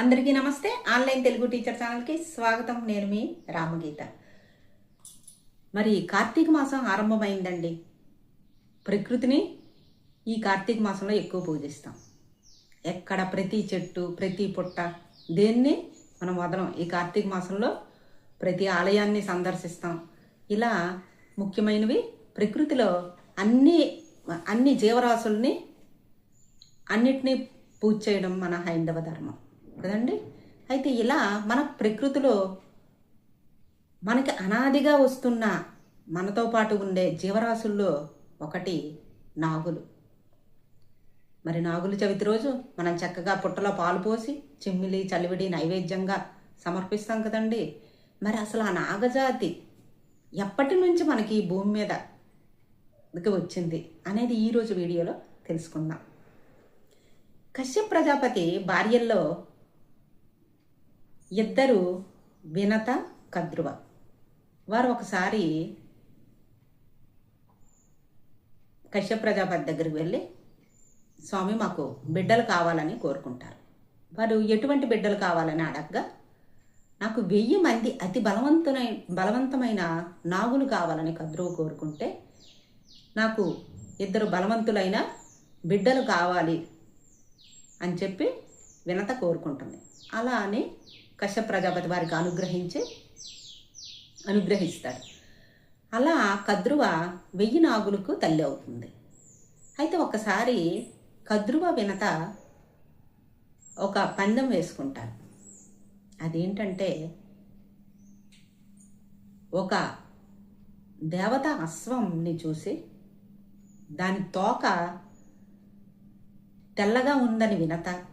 అందరికీ నమస్తే. Online Telugu teacher ఛానల్కి స్వాగతం. నేను మీ రామగీత. మరి కార్తీక మాసం ఆరంభమైందండి. ప్రకృతిని ఈ కార్తీక మాసంలో ఎక్కువ పూజిస్తాం. ఎక్కడ ప్రతి చెట్టు ప్రతి పుట్ట దేన్ని మనం వదలం ఈ కార్తీక మాసంలో ప్రతి ఆలయాన్ని సందర్శిస్తాం. ఇలా ముఖ్యమైనవి ప్రకృతిలో అన్ని అన్ని జీవరాశుల్ని అన్నిటినీ పూజ చేయడం మన హైందవ ధర్మం. కదండి? అయితే ఇలా మన ప్రకృతిలో మనకి అనాదిగా వస్తున్న మనతో పాటు ఉండే జీవరాశుల్లో ఒకటి నాగులు. మరి నాగుల చవితి రోజు మనం చక్కగా పుట్టలో పాలు పోసి చిమ్మిలి చలివిడి నైవేద్యంగా సమర్పిస్తాం కదండి. మరి అసలు ఆ నాగజాతి ఎప్పటి నుంచి మనకి ఈ భూమి మీద వచ్చింది అనేది ఈరోజు వీడియోలో తెలుసుకుందాం. కశ్యప్ ప్రజాపతి భార్యల్లో ఇద్దరు వినత కద్రువ. వారు ఒకసారి కశ్యప్ ప్రజాపతి దగ్గరికి వెళ్ళి స్వామి మాకు బిడ్డలు కావాలని కోరుకుంటారు. వారు ఎటువంటి బిడ్డలు కావాలని అడగగా నాకు వెయ్యి మంది అతి బలవంతునై బలవంతమైన నాగులు కావాలని కద్రువు కోరుకుంటే నాకు ఇద్దరు బలవంతులైన బిడ్డలు కావాలి అని చెప్పి వినత కోరుకుంటుంది. అలా అని కశ్యప ప్రజాపతి వారికి అనుగ్రహించి అనుగ్రహిస్తాడు. అలా కద్రువ వెయ్యి నాగులకు తల్లి అవుతుంది. అయితే ఒకసారి కద్రువ వినత ఒక పందెం వేసుకుంటారు. అదేంటంటే ఒక దేవత అశ్వంని చూసి దాని తోక తెల్లగా ఉందని వినత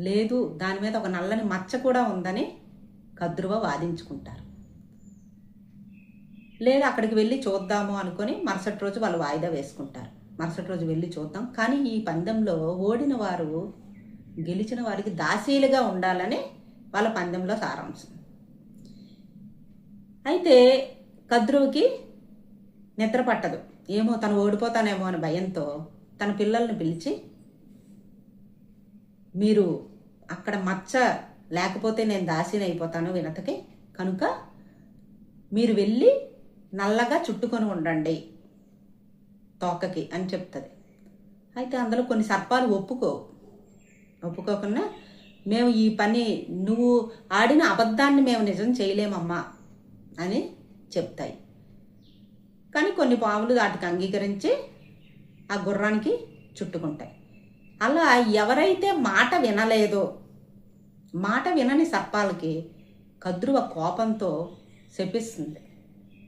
లేదు దాని మీద ఒక నల్లని మచ్చ కూడా ఉందని కద్రువ వాదించుకుంటారు. లేదా అక్కడికి వెళ్ళి చూద్దాము అనుకొని మరుసటి రోజు వాళ్ళు వాయిదా వేసుకుంటారు. మరుసటి రోజు వెళ్ళి చూద్దాం. కానీ ఈ పందెంలో ఓడిన వారు గెలిచిన వారికి దాసీలుగా ఉండాలని వాళ్ళ పందెంలో సారాంశం. అయితే కద్రువుకి నిద్ర పట్టదు. ఏమో తను ఓడిపోతానేమో అని భయంతో తన పిల్లల్ని పిలిచి మీరు అక్కడ మచ్చ లేకపోతే నేను దాసిని అయిపోతాను వినతకి కనుక మీరు వెళ్ళి నల్లగా చుట్టుకొని ఉండండి తోకకి అని చెప్తుంది. అయితే అందులో కొన్ని సర్పాలు ఒప్పుకో. ఒప్పుకోకుండా మేము ఈ పని నువ్వు ఆడిన అబద్ధాన్ని మేము నిజం చేయలేమమ్మా అని చెప్తాయి. కానీ కొన్ని పావులు వాటికి అంగీకరించి ఆ గుర్రానికి చుట్టుకుంటాయి. అలా ఎవరైతే మాట వినలేదో మాట వినని సర్పాలకి కద్రువ కోపంతో శపిస్తుంది.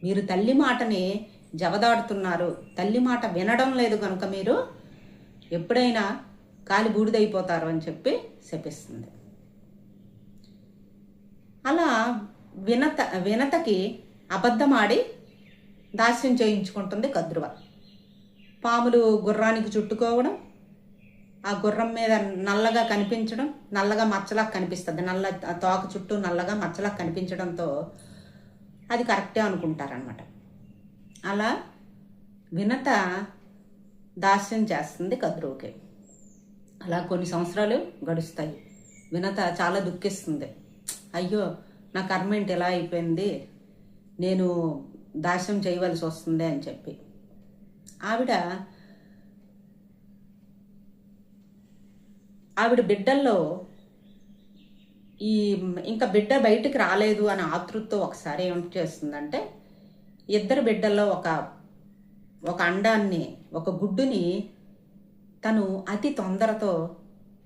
మీరు తల్లి మాటని జవదాడుతున్నారు తల్లి మాట వినడం లేదు కనుక మీరు ఎప్పుడైనా కాలి బూడిదైపోతారు అని చెప్పి శపిస్తుంది. అలా వినత వినతకి అబద్ధమాడి దాస్యం చేయించుకుంటుంది కద్రువ. పాములు గుర్రానికి చుట్టుకోవడం ఆ గుర్రం మీద నల్లగా కనిపించడం నల్లగా మచ్చలా కనిపిస్తుంది. నల్ల తోక చుట్టూ నల్లగా మచ్చలా కనిపించడంతో అది కరెక్టే అనుకుంటారనమాట అలా వినత దాస్యం చేస్తుంది కద్రువుకి అలా కొన్ని సంవత్సరాలు గడుస్తాయి. వినత చాలా దుఃఖిస్తుంది. అయ్యో నా కర్మ ఏంటి? ఎలా అయిపోయింది. నేను దాస్యం చేయవలసి వస్తుంది అని చెప్పి. ఆవిడ ఆవిడ బిడ్డల్లో ఈ ఇంకా బిడ్డ బయటికి రాలేదు అని ఆతృతతో ఒకసారి ఏం చేస్తుందంటే ఇద్దరు బిడ్డల్లో ఒక ఒక అండాన్ని ఒక గుడ్డుని తను అతి తొందరతో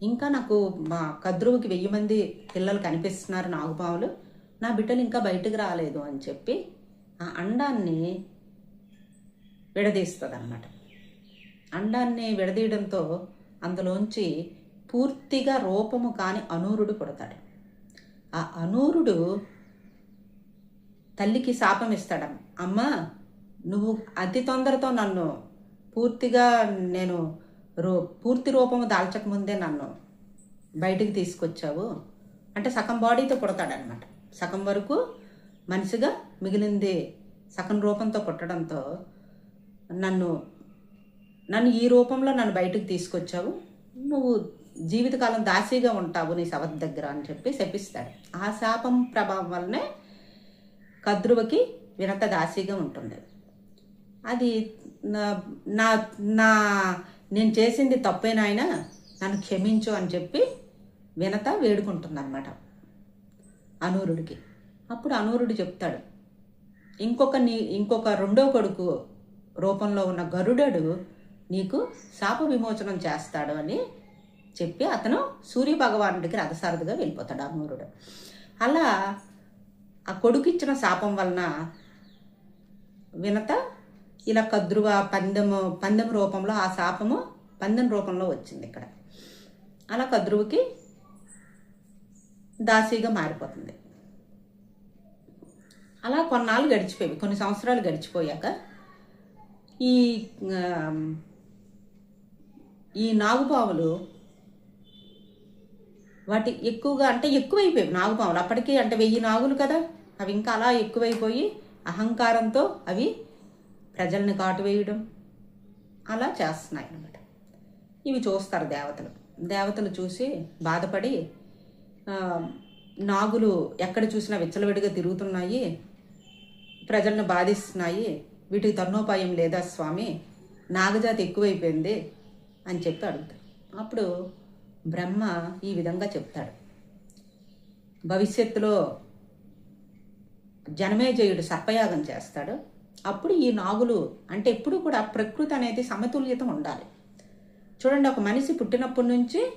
ఇంకా నాకు మా కద్రువుకి వెయ్యి మంది పిల్లలు కనిపిస్తున్నారు నాగుపావులు నా బిడ్డలు ఇంకా బయటకు రాలేదు అని చెప్పి ఆ అండాన్ని విడదీస్తుంది అన్నమాట అండాన్ని విడదీయడంతో అందులోంచి పూర్తిగా రూపము కాని అనూరుడు పుడతాడు. ఆ అనూరుడు తల్లికి శాపం ఇస్తాడు అమ్మ నువ్వు అతి తొందరతో నన్ను పూర్తిగా నేను రూ పూర్తి రూపము దాల్చకముందే నన్ను బయటికి తీసుకొచ్చావు అంటే సగం బాడీతో పుడతాడనమాట సగం వరకు మనిషిగా మిగిలింది సగం రూపంతో పుట్టడంతో నన్ను నన్ను ఈ రూపంలో నన్ను బయటకు తీసుకొచ్చావు. నువ్వు జీవితకాలం దాసీగా ఉంటావు నీ శవత్ దగ్గర అని చెప్పి శపిస్తాడు. ఆ శాపం ప్రభావం వల్లనే కద్రువకి వినత దాసీగా ఉంటుంది. అది నా- నా నా నేను చేసింది తప్పేనాయన నన్ను క్షమించు అని చెప్పి వినత వేడుకుంటుందన్నమాట అనూరుడికి. అప్పుడు అనూరుడు చెప్తాడు ఇంకొక నీ ఇంకొక రెండో కొడుకు రూపంలో ఉన్న గరుడడు నీకు శాప విమోచనం చేస్తాడు అని చెప్పి అతను సూర్య భగవానుడికి రథసారథిగా వెళ్ళిపోతాడు అనూరుడు అలా ఆ కొడుకు ఇచ్చిన శాపం వలన వినత ఇలా కద్రువ పందెము పందెం రూపంలో ఆ శాపము పందెం రూపంలో వచ్చింది ఇక్కడ. అలా కద్రువుకి దాసీగా మారిపోతుంది. అలా కొన్నాళ్ళు గడిచిపోయి కొన్ని సంవత్సరాలు గడిచిపోయాక ఈ ఈ నాగుపాములు వాటి ఎక్కువగా అంటే ఎక్కువైపోయాయి. నాగుపాములు అప్పటికి అంటే వెయ్యి నాగులు కదా. అవి ఇంకా అలా ఎక్కువైపోయి అహంకారంతో అవి ప్రజల్ని కాటు వేయడం అలా చేస్తున్నాయి అన్నమాట. ఇవి చూస్తారు దేవతలు. దేవతలు చూసి బాధపడి నాగులు ఎక్కడ చూసినా విచ్చలవిడిగా తిరుగుతున్నాయి ప్రజలను బాధిస్తున్నాయి. వీటికి తరుణోపాయం లేదా స్వామి? నాగజాతి ఎక్కువైపోయింది అని చెప్పి అడుగుతారు. అప్పుడు బ్రహ్మ ఈ విధంగా చెప్తాడు. భవిష్యత్తులో జనమేజయుడు సర్పయాగం చేస్తాడు. అప్పుడు ఈ నాగులు అంటే ఎప్పుడు కూడా ప్రకృతి అనేది సమతుల్యత ఉండాలి. చూడండి ఒక మనిషి పుట్టినప్పటి నుంచి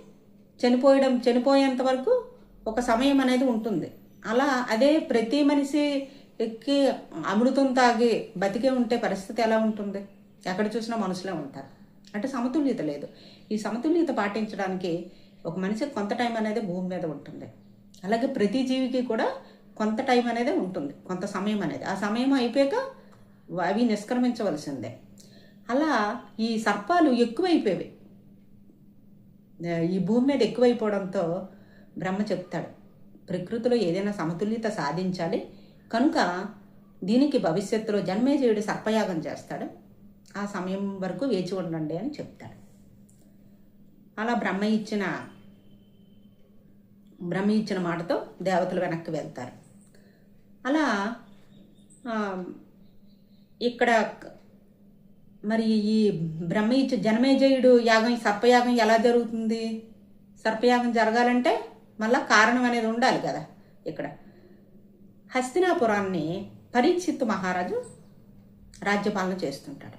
చనిపోయడం చనిపోయేంత వరకు ఒక సమయం అనేది ఉంటుంది. అలా అదే ప్రతి మనిషి ఎక్కి అమృతం తాగి బతికే ఉంటే పరిస్థితి ఎలా ఉంటుంది? ఎక్కడ చూసినా మనుషులే ఉంటారు. అంటే సమతుల్యత లేదు. ఈ సమతుల్యత పాటించడానికి ఒక మనిషికి కొంత టైం అనేది భూమి మీద ఉంటుంది. అలాగే ప్రతి జీవికి కూడా కొంత టైం అనేది ఉంటుంది. కొంత సమయం అనేది. ఆ సమయం అయిపోయాక అవి నిష్క్రమించవలసిందే. అలా ఈ సర్పాలు ఎక్కువైపోయేవి. ఈ భూమి మీద ఎక్కువైపోవడంతో బ్రహ్మ చెప్తాడు ప్రకృతిలో ఏదైనా సమతుల్యత సాధించాలి. కనుక దీనికి భవిష్యత్తులో జన్మేజయుడు సర్పయాగం చేస్తాడు. ఆ సమయం వరకు వేచి ఉండండి అని చెప్తాడు. అలా బ్రహ్మ ఇచ్చిన బ్రహ్మ ఇచ్చిన మాటతో దేవతలు వెనక్కి వెళ్తారు. అలా ఇక్కడ మరి ఈ బ్రహ్మ ఇచ్చే జనమేజయుడు యాగం సర్పయాగం ఎలా జరుగుతుంది? సర్పయాగం జరగాలంటే మళ్ళా కారణం అనేది ఉండాలి కదా ఇక్కడ. హస్తినాపురాన్ని పరీక్షిత్ మహారాజు రాజ్యపాలన చేస్తుంటాడు.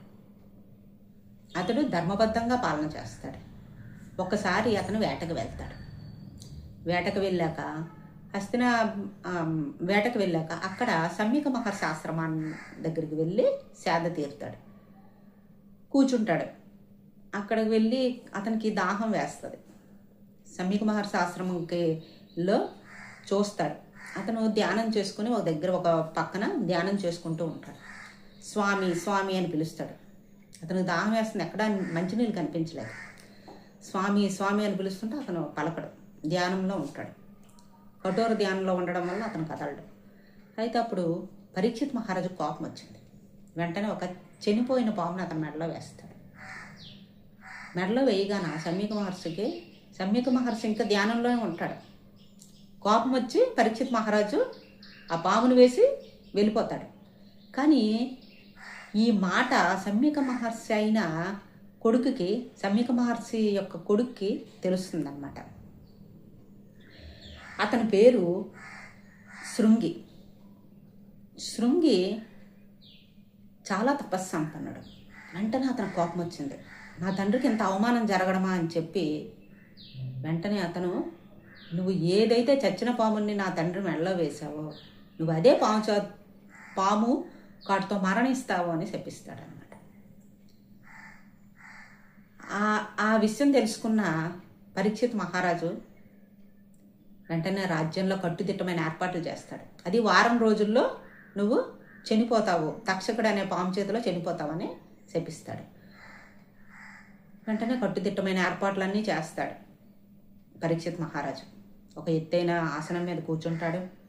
అతడు ధర్మబద్ధంగా పాలన చేస్తాడు. ఒకసారి అతను వేటకు వెళ్తాడు. వేటకు వెళ్ళాక హస్తిన వేటకు వెళ్ళాక అక్కడ సమ్మిక మహర్షి దగ్గరికి వెళ్ళి సేద తీరుతాడు. కూర్చుంటాడు. అక్కడికి వెళ్ళి అతనికి దాహం వేస్తుంది. సమ్మిక మహర్షి ఆశ్రమంకి లో చూస్తాడు. అతను ధ్యానం చేసుకుని ఒక దగ్గర ఒక పక్కన ధ్యానం చేసుకుంటూ ఉంటాడు. స్వామి స్వామి అని పిలుస్తాడు. అతను దాహం వేస్తుంది. ఎక్కడ మంచినీళ్ళు కనిపించలేదు. స్వామి స్వామి అని పిలుస్తుంటే అతను పలకడు. ధ్యానంలో ఉంటాడు. కఠోర ధ్యానంలో ఉండడం వల్ల అతను కదలడు. అయితే అప్పుడు పరీక్షిత్ మహారాజు కోపం వచ్చింది. వెంటనే ఒక చనిపోయిన పామును అతను మెడలో వేస్తాడు. మెడలో వేయగాన సమీక మహర్షికి సమీక మహర్షి ఇంకా ధ్యానంలోనే ఉంటాడు. కోపం వచ్చి పరీక్షిత్ మహారాజు ఆ పామును వేసి వెళ్ళిపోతాడు. కానీ ఈ మాట సమ్యక మహర్షి అయిన కొడుకుకి సమీక మహర్షి యొక్క కొడుక్కి తెలుస్తుందన్నమాట. అతని పేరు శృంగి. శృంగి చాలా తపస్సంపన్నుడు. వెంటనే అతను కోపం వచ్చింది నా తండ్రికి ఇంత అవమానం జరగడమా? అని చెప్పి వెంటనే అతను నువ్వు ఏదైతే చచ్చిన పాముని నా తండ్రి మెడలో వేశావో నువ్వు అదే పాము చ పాము కాటుతో మరణిస్తావు అని శపిస్తాడనమాట ఆ ఆ విషయం తెలుసుకున్న పరీక్షిత్ మహారాజు వెంటనే రాజ్యంలో కట్టుదిట్టమైన ఏర్పాట్లు చేస్తాడు. అది వారం రోజుల్లో నువ్వు చనిపోతావు. తక్షకుడు అనే పాము చేతిలో చనిపోతావని శపిస్తాడు. వెంటనే కట్టుదిట్టమైన ఏర్పాట్లన్నీ చేస్తాడు పరీక్షిత్ మహారాజు. ఒక ఎత్తైన ఆసనం మీద కూర్చుంటాడు.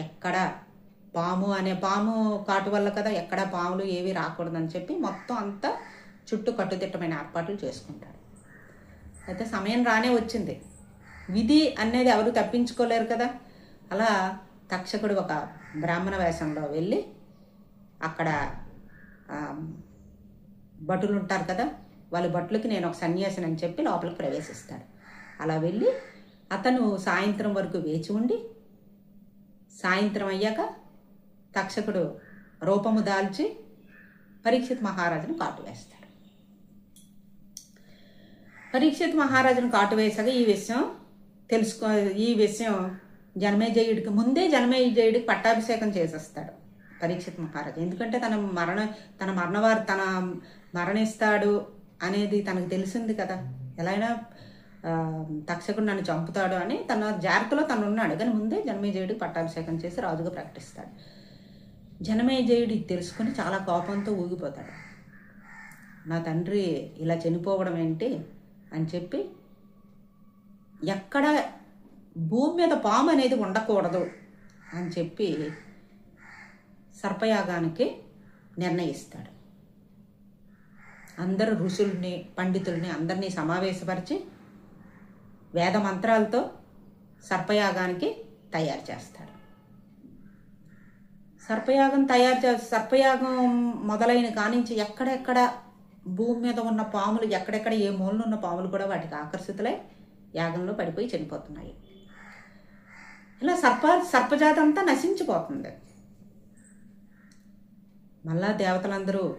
ఎక్కడ పాము అనే పాము కాటు వల్ల కదా ఎక్కడ పాములు ఏవి రాకూడదని చెప్పి మొత్తం అంతా చుట్టూ కట్టుదిట్టమైన ఏర్పాట్లు చేసుకుంటాడు. అయితే సమయం రానే వచ్చింది. విధి అనేది ఎవరు తప్పించుకోలేరు కదా. అలా తక్షకుడు ఒక బ్రాహ్మణ వేషంలో వెళ్ళి అక్కడ భటులు ఉంటారు కదా వాళ్ళ భటులకి నేను ఒక సన్యాసిని అని చెప్పి లోపలికి ప్రవేశిస్తాడు. అలా వెళ్ళి అతను సాయంత్రం వరకు వేచి ఉండి సాయంత్రం అయ్యాక తక్షకుడు రూపము దాల్చి పరీక్షిత్ మహారాజును కాటు వేస్తాడు. పరీక్షిత్ మహారాజును కాటువేశాక ఈ విషయం తెలుసుకో ఈ విషయం జనమేజయుడికి ముందే జనమేజయుడికి పట్టాభిషేకం చేసేస్తాడు పరీక్షిత్ మహారాజు. ఎందుకంటే తన మరణ తన మరణవారు తన మరణిస్తాడు అనేది తనకు తెలిసింది కదా. ఎలా అయినా తక్షకుడు నన్ను చంపుతాడు అని తన జాగ్రత్తలో తను ఉన్నాడు. కానీ ముందే జనమేజయుడికి పట్టాభిషేకం చేసి రాజుగా ప్రకటిస్తాడు. జనమేజయుడు తెలుసుకుని చాలా కోపంతో ఊగిపోతాడు. నా తండ్రి ఇలా చనిపోవడం ఏంటి? అని చెప్పి ఎక్కడ భూమి మీద పాము అనేది ఉండకూడదు అని చెప్పి సర్పయాగానికి నిర్ణయిస్తాడు. అందరు ఋషుల్ని పండితుల్ని అందరినీ సమావేశపరిచి వేద మంత్రాలతో సర్పయాగానికి తయారు చేస్తాడు. సర్పయాగం తయారు చే సర్పయాగం మొదలైన కానించి ఎక్కడెక్కడ భూమి మీద ఉన్న పాములు ఎక్కడెక్కడ ఏ మూలన ఉన్న పాములు కూడా వాటికి ఆకర్షితులై యాగంలో పడిపోయి చనిపోతున్నాయి. ఇలా సర్ప సర్పజాతి అంతా నశించిపోతుంది. మళ్ళా దేవతలందరూ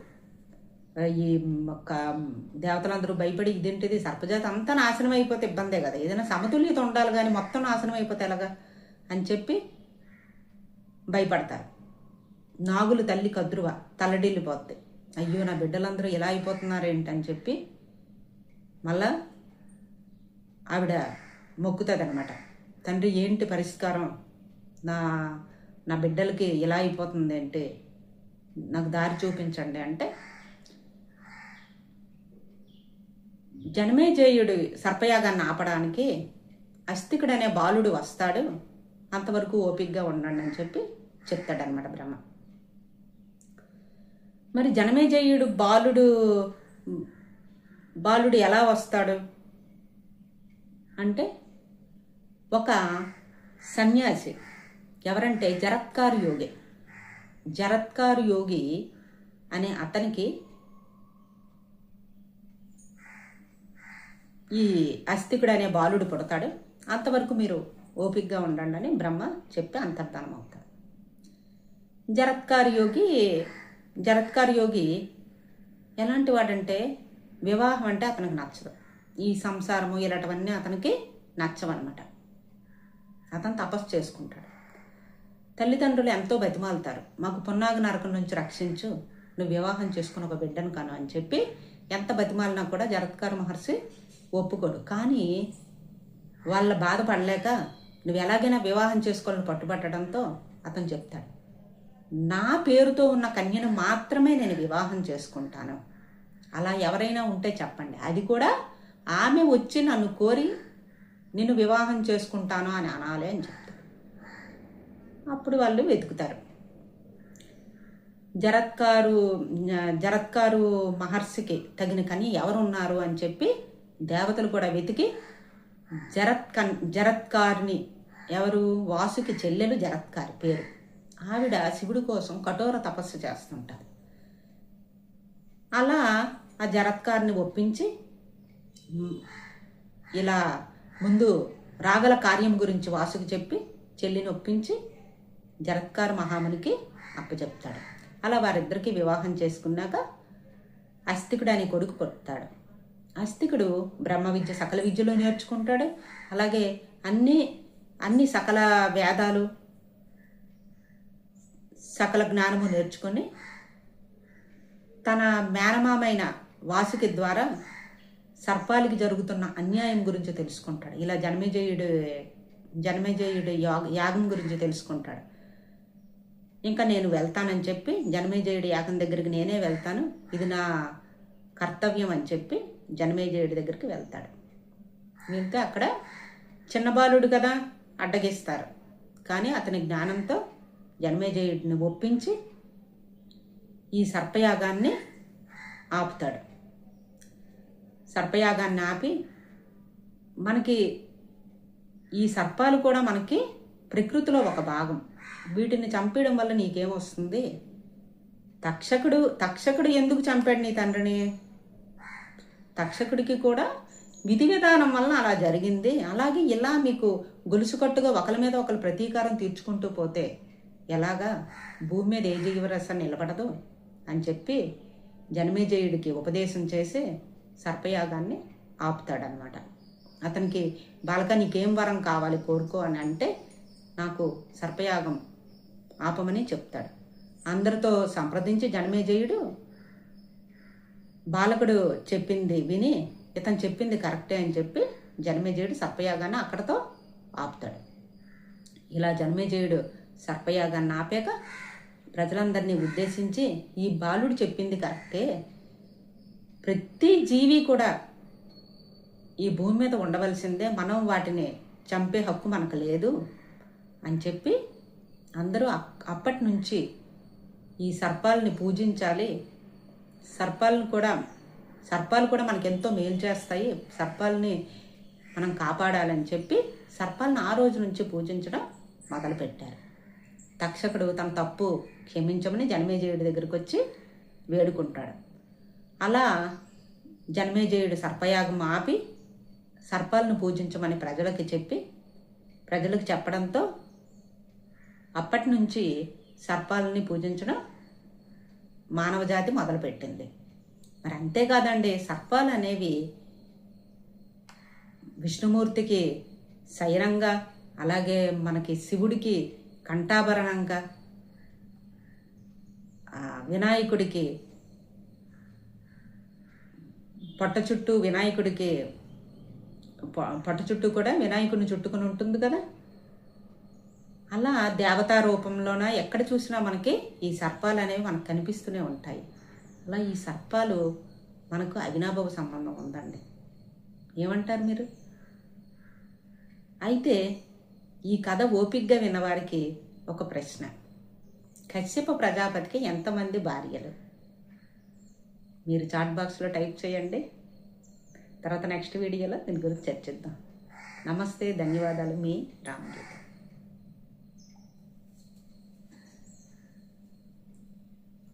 ఈ దేవతలందరూ భయపడి ఇదేంటిది సర్పజాతి అంతా నాశనం అయిపోతే ఇబ్బందే కదా. ఏదైనా సమతుల్యత ఉండాలి కానీ మొత్తం నాశనం అయిపోతే ఎలాగా అని చెప్పి భయపడతారు. నాగులు తల్లి కద్రువ తల్లడిల్లిపోద్ది. అయ్యో నా బిడ్డలందరూ ఇలా అయిపోతున్నారు ఏంటని చెప్పి మళ్ళా ఆవిడ మొక్కుతుంది అనమాట తండ్రి ఏంటి పరిష్కారం? నా నా బిడ్డలకి ఇలా అయిపోతుంది అంటే నాకు దారి చూపించండి. అంటే జనమేజయుడు సర్పయాగాన్ని ఆపడానికి అస్థికుడు అనే బాలుడు వస్తాడు. అంతవరకు ఓపిక్గా ఉండండి అని చెప్పి చెప్తాడనమాట బ్రహ్మ. మరి జనమేజయుడు బాలుడు బాలుడు ఎలా వస్తాడు? అంటే ఒక సన్యాసి ఎవరంటే జరత్కారు యోగి. జరత్కారు యోగి అనే అతనికి ఈ అస్థికుడు అనే బాలుడు పుడతాడు. అంతవరకు మీరు ఓపికగా ఉండండి అని బ్రహ్మ చెప్పి అంతర్ధానం అవుతాడు జరత్కార్ యోగి జరత్కార్ యోగి ఎలాంటి వాడంటే వివాహం అంటే అతనికి నచ్చదు. ఈ సంసారము ఇలాంటివన్నీ అతనికి నచ్చవన్నమాట. అతను తపస్సు చేసుకుంటాడు. తల్లిదండ్రులు ఎంతో బతిమాలుతారు. మాకు పున్నాగ నరకం నుంచి రక్షించు నువ్వు వివాహం చేసుకుని ఒక బిడ్డను కాను అని చెప్పి ఎంత బతిమాలినా కూడా జరత్కార మహర్షి ఒప్పుకోడు. కానీ వాళ్ళ బాధపడలేక నువ్వు ఎలాగైనా వివాహం చేసుకోవాలని పట్టుబట్టడంతో అతను చెప్తాడు. నా పేరుతో ఉన్న కన్యను మాత్రమే నేను వివాహం చేసుకుంటాను. అలా ఎవరైనా ఉంటే చెప్పండి. అది కూడా ఆమె వచ్చి నన్ను కోరి నిన్ను వివాహం చేసుకుంటాను అని అనాలి అని చెప్తారు. అప్పుడు వాళ్ళు వెతుకుతారు. జరత్కారు జరత్కారు మహర్షికి తగిన కని ఎవరున్నారు అని చెప్పి దేవతలు కూడా వెతికి జరత్కన్ జరత్కారిని ఎవరు? వాసుకి చెల్లెలు జరత్కారి పేరు. ఆవిడ శివుడి కోసం కఠోర తపస్సు చేస్తుంటారు. అలా ఆ జరత్కారిని ఒప్పించి ఇలా ముందు రాగల కార్యం గురించి వాసుకి చెప్పి చెల్లిని ఒప్పించి జరత్కారు మహామునికి అప్పచెప్తాడు. అలా వారిద్దరికి వివాహం చేసుకున్నాక అస్తికుడు అనే కొడుకు పుడతాడు. అస్తికుడు బ్రహ్మ విద్య సకల విద్యలో నేర్చుకుంటాడు. అలాగే అన్ని అన్ని సకల వేదాలు సకల జ్ఞానము నేర్చుకొని తన మేనమామైన వాసుకి ద్వారా సర్పాలికి జరుగుతున్న అన్యాయం గురించి తెలుసుకుంటాడు. ఇలా జన్మేజయుడు జన్మేజయుడు యాగ యాగం గురించి తెలుసుకుంటాడు. ఇంకా నేను వెళ్తానని చెప్పి జన్మేజయుడి యాగం దగ్గరికి నేనే వెళ్తాను. ఇది నా కర్తవ్యం అని చెప్పి జన్మేజయుడి దగ్గరికి వెళ్తాడు. వెళ్తే అక్కడ చిన్న బాలుడు కదా అడ్డగిస్తారు. కానీ అతని జ్ఞానంతో జన్మేజయుడిని ఒప్పించి ఈ సర్పయాగాన్ని ఆపుతాడు. సర్పయాగాన్ని ఆపి మనకి ఈ సర్పాలు కూడా మనకి ప్రకృతిలో ఒక భాగం. వీటిని చంపేయడం వల్ల నీకేమొస్తుంది తక్షకుడు తక్షకుడు ఎందుకు చంపాడు నీ తండ్రిని? తక్షకుడికి కూడా విధి విధానం వలన అలా జరిగింది. అలాగే ఇలా మీకు గొలుసుకట్టుగా ఒకరి మీద ఒకరు ప్రతీకారం తీర్చుకుంటూ పోతే ఎలాగా? భూమి మీద ఏ జీవరసం నిలబడదు అని చెప్పి జనమేజయుడికి ఉపదేశం చేసి సర్పయాగాన్ని ఆపుతాడనమాట. అతనికి బాలక నీకేం వరం కావాలి కోరుకో అని అంటే నాకు సర్పయాగం ఆపమని చెప్తాడు. అందరితో సంప్రదించి జనమేజయుడు బాలకుడు చెప్పింది విని ఇతను చెప్పింది కరెక్టే అని చెప్పి జనమేజయుడు సర్పయాగాన్ని అక్కడతో ఆపుతాడు. ఇలా జన్మేజయుడు సర్పయాగాన్ని ఆపాక ప్రజలందరినీ ఉద్దేశించి ఈ బాలుడు చెప్పింది కరెక్టే. ప్రతి జీవి కూడా ఈ భూమి మీద ఉండవలసిందే మనం వాటిని చంపే హక్కు మనకు లేదు అని చెప్పి అందరూ అప్పటి నుంచి ఈ సర్పాలని పూజించాలి. సర్పాలను కూడా సర్పాలు కూడా మనకు ఎంతో మేలు చేస్తాయి. సర్పాలని మనం కాపాడాలని చెప్పి సర్పాలను ఆ రోజు నుంచి పూజించడం మొదలుపెట్టారు. తక్షకుడు తన తప్పు క్షమించమని జనమేజయుడి దగ్గరికి వచ్చి వేడుకుంటాడు. అలా జనమేజయుడు సర్పయాగం ఆపి సర్పాలను పూజించమని ప్రజలకి చెప్పి ప్రజలకు చెప్పడంతో అప్పటి నుంచి సర్పాలని పూజించడం మానవజాతి మొదలుపెట్టింది. మరి అంతేకాదండి సర్పాలు అనేవి విష్ణుమూర్తికి శయనంగా అలాగే మనకి శివుడికి కంఠాభరణంగా. ఆ, వినాయకుడికి పొట్ట చుట్టూ వినాయకుడికి పొట్ట చుట్టూ కూడా వినాయకుడిని చుట్టుకుని ఉంటుంది కదా. అలా దేవతా రూపంలోన ఎక్కడ చూసినా మనకి ఈ సర్పాలు అనేవి మనకు కనిపిస్తూనే ఉంటాయి. అలా ఈ సర్పాలు మనకు అవినాభవ సంబంధం ఉందండి. ఏమంటారు మీరు? అయితే ఈ కథ ఓపిగ్గా విన్నవారికి ఒక ప్రశ్న. కశ్యప ప్రజాపతికి ఎంతమంది భార్యలు? మీరు చాట్ బాక్స్లో టైప్ చేయండి. తర్వాత నెక్స్ట్ వీడియోలో దీని గురించి చర్చిద్దాం. నమస్తే ధన్యవాదాలు. మీ రామగీత